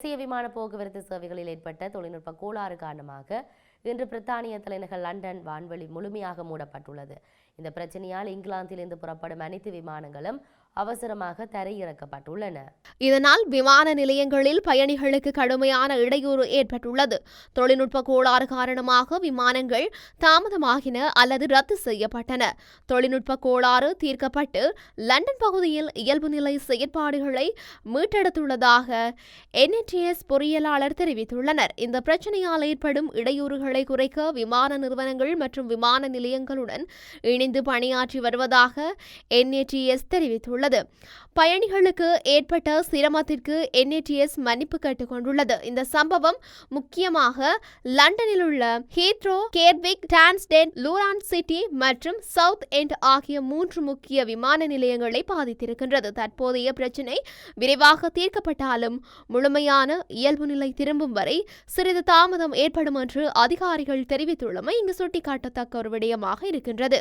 தேசிய விமான போக்குவரத்து சேவைகளில் ஏற்பட்ட தொழில்நுட்ப கோளாறு காரணமாக இன்று பிரித்தானிய தலைநகர் லண்டன் வான்வெளி முழுமையாக மூடப்பட்டுள்ளது. இந்த பிரச்சனையால் இங்கிலாந்திலிருந்து புறப்படும் அனைத்து விமானங்களும் அவசரமாக தரையிறக்கப்பட்டுள்ளன. இதனால் விமான நிலையங்களில் பயணிகளுக்கு கடுமையான இடையூறு ஏற்பட்டுள்ளது. தொழில்நுட்ப கோளாறு காரணமாக விமானங்கள் தாமதமாகின அல்லது ரத்து செய்யப்பட்டன. தொழில்நுட்ப கோளாறு தீர்க்கப்பட்டு லண்டன் பகுதியில் இயல்பு நிலை செயற்பாடுகளை மீட்டெடுத்துள்ளதாக என்என்டிஎஸ் பொறியியலாளர் தெரிவித்துள்ளனர். இந்த பிரச்சனையால் ஏற்படும் இடையூறுகளை குறைக்க விமான நிறுவனங்கள் மற்றும் விமான நிலையங்களுடன் இணைந்து பணியாற்றி வருவதாக என்ஏடிஎஸ் தெரிவித்துள்ளது. பயணிகளுக்கு ஏற்பட்ட சிரமத்திற்கு என்ஏடிஎஸ் மன்னிப்பு கேட்டுக்கொண்டுள்ளது. இந்த சம்பவம் முக்கியமாக லண்டனில் உள்ள Heathrow Gatwick Stansted Luton city மற்றும் சவுத் எண்ட் ஆகிய மூன்று முக்கிய விமான நிலையங்களை பாதித்திருக்கின்றது. தற்போதைய பிரச்சினை விரைவாக தீர்க்கப்பட்டாலும் முழுமையான இயல்பு நிலை திரும்பும் வரை சிறிது தாமதம் ஏற்படும் என்று அதிகாரிகள் தெரிவித்துள்ளமை இங்கு சுட்டிக்காட்டத்தக்க ஒரு விடயமாக இருக்கின்றது.